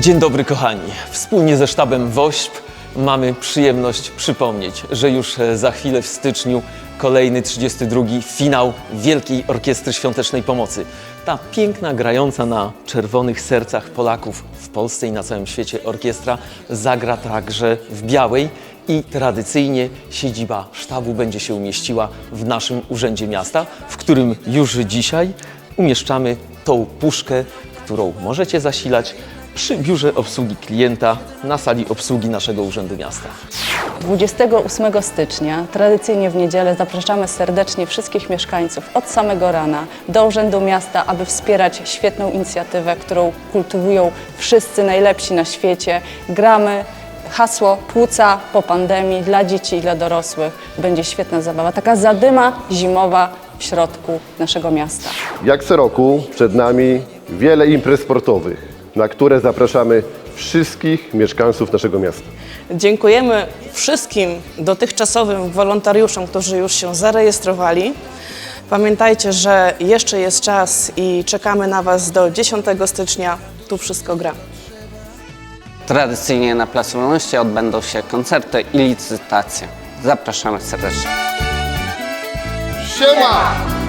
Dzień dobry kochani. Wspólnie ze sztabem WOŚP mamy przyjemność przypomnieć, że już e, za chwilę w styczniu kolejny 32 finał Wielkiej Orkiestry Świątecznej Pomocy. Ta piękna, grająca na czerwonych sercach Polaków w Polsce i na całym świecie orkiestra zagra także w Białej i tradycyjnie siedziba sztabu będzie się umieściła w naszym Urzędzie Miasta, w którym już dzisiaj umieszczamy tą puszkę, którą możecie zasilać przy biurze obsługi klienta na sali obsługi naszego Urzędu Miasta. 28 stycznia, tradycyjnie w niedzielę, zapraszamy serdecznie wszystkich mieszkańców od samego rana do Urzędu Miasta, aby wspierać świetną inicjatywę, którą kultywują wszyscy najlepsi na świecie. Gramy hasło płuca po pandemii dla dzieci i dla dorosłych. Będzie świetna zabawa, taka zadyma zimowa w środku naszego miasta. Jak co roku przed nami wiele imprez sportowych, na które zapraszamy wszystkich mieszkańców naszego miasta. Dziękujemy wszystkim dotychczasowym wolontariuszom, którzy już się zarejestrowali. Pamiętajcie, że jeszcze jest czas i czekamy na Was do 10 stycznia. Tu wszystko gra. Tradycyjnie na Placu Wolności odbędą się koncerty i licytacje. Zapraszamy serdecznie. Siema!